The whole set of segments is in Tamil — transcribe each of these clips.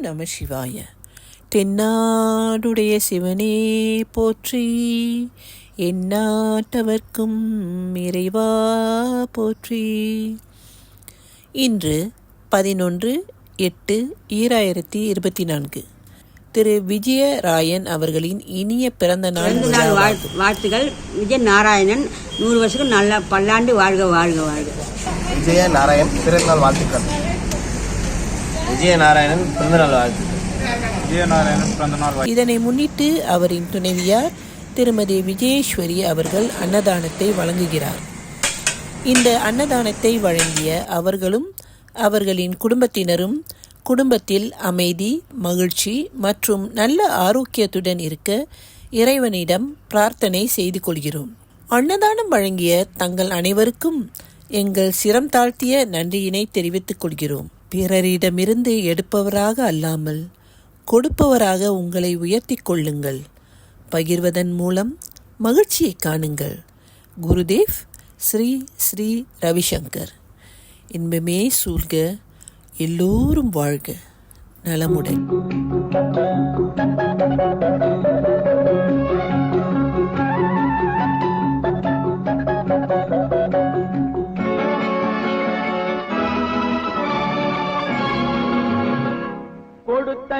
நம சிவாய. தென்னாடுடைய சிவனே போற்றி. எந்நாட்டவர்க்கும் இறைவா போற்றி. இன்று பதினொன்று எட்டு ஈராயிரத்தி இருபத்தி நான்கு. திரு விஜயராயன் அவர்களின் இனிய பிறந்த நாள் பிறந்த நாள் விழா வாழ்த்து வாழ்த்துக்கள். விஜய் நாராயணன் நூறு வருஷத்துக்கு நல்ல பல்லாண்டு வாழ்க வாழ்க வாழ்க. விஜய நாராயண் பிறந்தநாள் வாழ்த்துக்கள். விஜய நாராயணன் பிறந்தநாள் வாழ்த்துக்கள் விஜயநாராயணன் பிறந்தநாள் வாழ்த்து. இதனை முன்னிட்டு அவரின் துணைவியார் திருமதி விஜயேஸ்வரி அவர்கள் அன்னதானத்தை வழங்குகிறார். இந்த அன்னதானத்தை வழங்கிய அவர்களும் அவர்களின் குடும்பத்தினரும் குடும்பத்தில் அமைதி மகிழ்ச்சி மற்றும் நல்ல ஆரோக்கியத்துடன் இருக்க இறைவனிடம் பிரார்த்தனை செய்து கொள்கிறோம். அன்னதானம் வழங்கிய தங்கள் அனைவருக்கும் எங்கள் சிரம் தாழ்த்திய நன்றியினை தெரிவித்துக் கொள்கிறோம். பிறரிடமிருந்து எடுப்பவராக அல்லாமல் கொடுப்பவராக உங்களை உயர்த்தி கொள்ளுங்கள். பகிர்வதன் மூலம் மகிழ்ச்சியை காணுங்கள். குருதேவ் ஸ்ரீ ஸ்ரீ ரவிசங்கர். இன்பமே சூழ்க எல்லோரும் வாழ்க. நலமுடன்.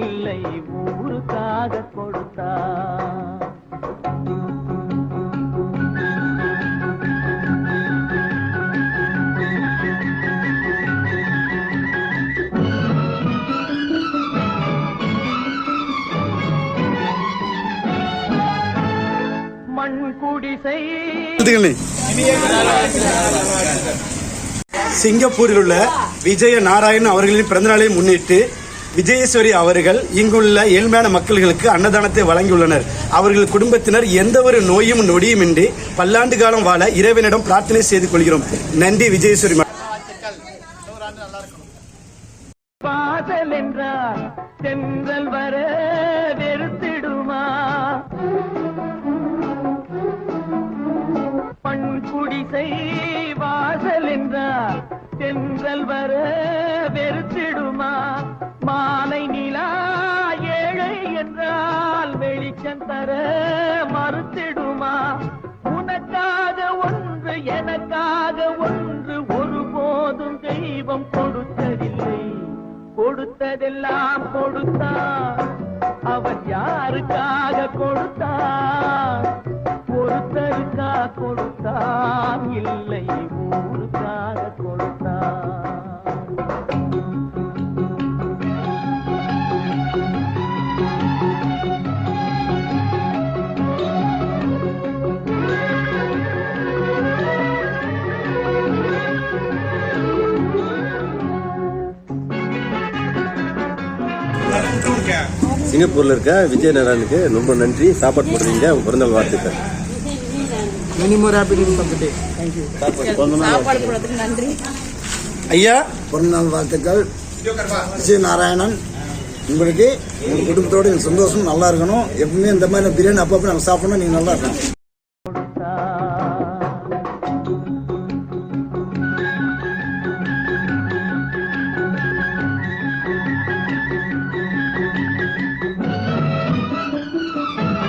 இல்லை ஊருக்காக கொடுத்தா. மண் குடிசை. சிங்கப்பூரில் உள்ள விஜய நாராயண் அவர்களின் பிறந்தநாளை முன்னிட்டு விஜயேஸ்வரி அவர்கள் இங்குள்ள ஏழ்மையான மக்கள்களுக்கு அன்னதானத்தை வழங்கியுள்ளனர். அவர்கள் குடும்பத்தினர் எந்த ஒரு நோயும் நொடியுமின்றி பல்லாண்டு காலம் வாழ இறைவனிடம் பிரார்த்தனை செய்து கொள்கிறோம். நன்றி விஜயேஸ்வரி பாதல் என்றால் சென்றல் வர வெறுத்திடுமா? வாசல் என்றால் சென்றல் வர தர மறுத்திடுமா? உனக்காக ஒன்று எனக்காக ஒன்று ஒருபோதும் தெய்வம் கொடுத்ததில்லை. கொடுத்ததெல்லாம் கொடுத்தான் அவன் யாருக்காக கொடுத்தான் ஒருத்தருக்கா கொடுத்தான் இல்லை ஊருக்காக கொடுத்தான் சிங்கப்பூர்ல இருக்க விஜய் நாராயணுக்கு ரொம்ப நன்றி. சாப்பாடு போடுறீங்க. உங்க பிறந்தநாள் வாழ்த்துக்கள். ஐயா? பிறந்தநாள் வாழ்த்துக்கள். விஜய் நாராயணன் உங்களுக்கு உங்கள் குடும்பத்தோட சந்தோஷம் நல்லா இருக்கணும். எப்பவுமே இந்த மாதிரி பிரியாணி அப்பப்போ நம்ம சாப்பிடணும் நீங்கள் நல்லா இருக்கணும்.